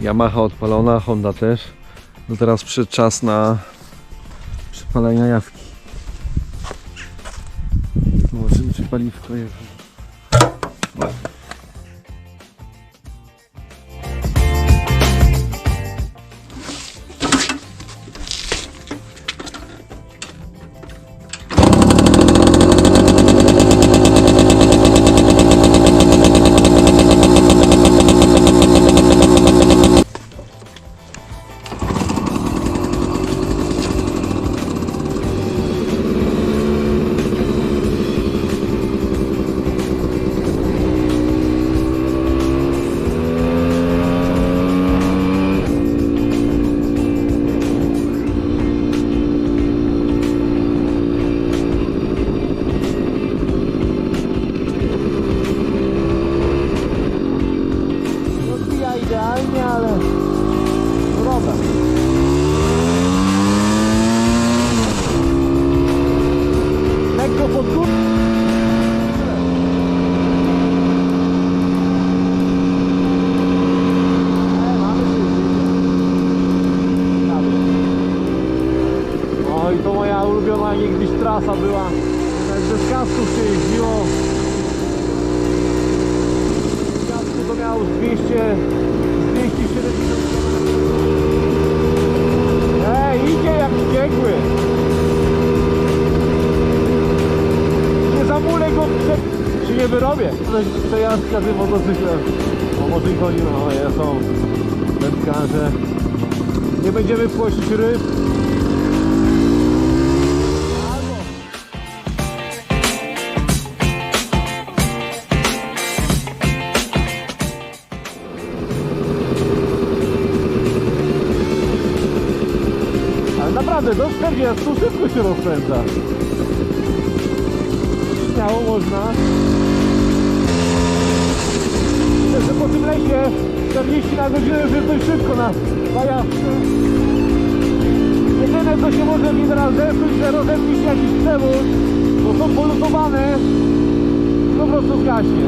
Yamaha odpalona, Honda też. No teraz przyszedł czas na przypalenie jawki. Zobaczymy czy paliwko jest. Ulubiona niegdyś trasa była. Jak bez kasków się jeździło. Kasku to miało z 200, z 270 Ej, idzie jak wściekły. Nie zamulę go, przed... czy nie wyrobię. Przejażdżka tym motocyklem. O, może oni, no, ja są wędkarze. Nie będziemy płosić ryb. Naprawdę, do 40 szybko się rozpędza. Śmiało można. Że po tym lesie 40 na godzinę już jest dość szybko na bajawce. Jedyne co się może mi teraz zepsuć, że rozepnie jakiś przewód, bo są polutowane, po prostu zgaśnie.